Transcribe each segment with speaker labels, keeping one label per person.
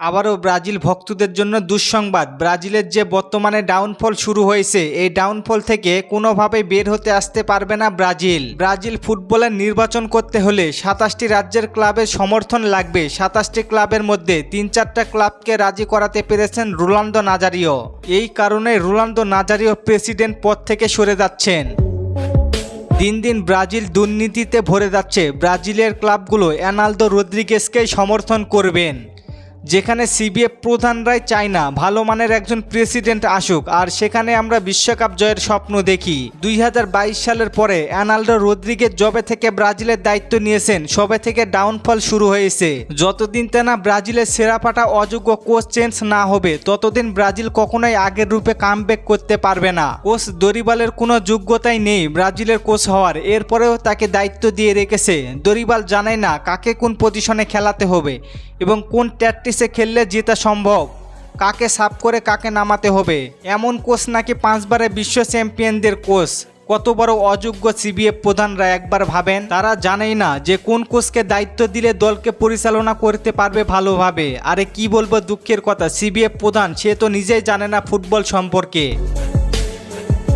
Speaker 1: আবারও ব্রাজিল ভক্তদের জন্য দুঃসংবাদ। ব্রাজিলের যে বর্তমানে ডাউনফল শুরু হয়েছে, এই ডাউনফল থেকে কোনোভাবেই বের হতে আসতে পারবে না ব্রাজিল। ব্রাজিল ফুটবলের নির্বাচন করতে হলে সাতাশটি রাজ্যের ক্লাবের সমর্থন লাগবে। সাতাশটি ক্লাবের মধ্যে তিন চারটা ক্লাবকে রাজি করাতে পেরেছেন রোনাল্ডো নাজারিও। এই কারণে রোনাল্ডো নাজারিও প্রেসিডেন্ট পদ থেকে সরে যাচ্ছেন। দিন দিন ব্রাজিল দুর্নীতিতে ভরে যাচ্ছে। ব্রাজিলের ক্লাবগুলো অ্যানালদো রদ্রিগেসকেই সমর্থন করবেন। যেখানে সিবিএফ প্রধানরাই চায় না, ভালো মানের একজন প্রেসিডেন্ট আসুক, আর সেখানে আমরা বিশ্বকাপ জয়ের স্বপ্ন দেখি। দুই হাজার বাইশ সালের পরে অ্যানাল্ডো রদ্রিগেজ জবে থেকে ব্রাজিলের দায়িত্ব নিয়েছেন, সবে থেকে ডাউনফল শুরু হয়েছে। যতদিন তেনা ব্রাজিলের সেরা পাটা অযোগ্য কোচ চেঞ্জ না হবে, ততদিন ব্রাজিল কখনোই আগের রূপে কামব্যাক করতে পারবে না। কোচ দরিবালের কোনো যোগ্যতাই নেই ব্রাজিলের কোচ হওয়ার, এরপরেও তাকে দায়িত্ব দিয়ে রেখেছে। দরিবাল জানায় না কাকে কোন পজিশনে খেলাতে হবে। এবং কোন ট্যাকটিসে খেললে জেতা সম্ভব? কাকে সাফ করে কাকে নামাতে হবে? এমন কোচ নাকি পাঁচবারে বিশ্ব চ্যাম্পিয়নদের কোচ? কত বড় অযোগ্য সিবিএফ প্রধানরা একবার ভাবেন? তারা জানেই না যে কোন কোচকে দায়িত্ব দিলে দলকে পরিচালনা করতে পারবে ভালোভাবে। আরে কি বলব দুঃখের কথা সিবিএফ প্রধান, সে তো নিজেই জানে না ফুটবল সম্পর্কে।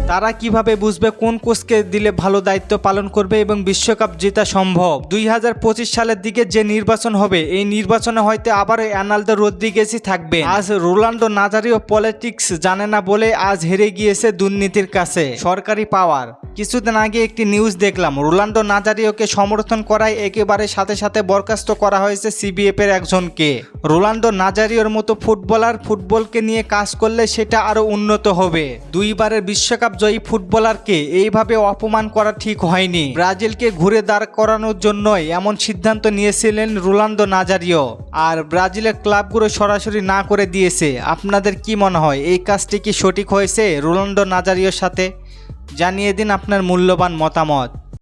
Speaker 1: তারা কীভাবে বুঝবে কোন কোচকে দিলে ভালো দায়িত্ব পালন করবে এবং বিশ্বকাপ জেতা সম্ভব? দুই হাজার পঁচিশ সালের দিকে যে নির্বাচন হবে, এই নির্বাচনে হয়তো আবারও অ্যানালদো রদ্রিগেসই থাকবে আজ রোনাল্ডো নাজারিও পলিটিক্স জানে না বলে আজ হেরে গিয়েছে দুর্নীতির কাছে। সরকারি পাওয়ার। কিছুদিন আগে একটি নিউজ দেখলাম রোনাল্ডো নাজারিওকে সমর্থন করায় একেবারে সাথে সাথে বরখাস্ত করা হয়েছে সিবিএফ এর একজনকে। রোনাল্ডো নাজারিওর মতো ফুটবলার ফুটবলকে নিয়ে কাজ করলে সেটা আরও উন্নত হবে। দুইবারের বিশ্বকাপ জয়ী ফুটবলারকে এইভাবে অপমান করা ঠিক হয়নি। ব্রাজিলকে ঘুরে দাঁড় করানোর জন্যই এমন সিদ্ধান্ত নিয়েছিলেন রোনাল্ডো নাজারিও। আর ব্রাজিলের ক্লাবগুলো সরাসরি না করে দিয়েছে। আপনাদের কি মনে হয়, এই কাজটি কি সঠিক হয়েছে রোনাল্ডো নাজারিওর সাথে? জানিয়ে দিন আপনার মূল্যবান মতামত।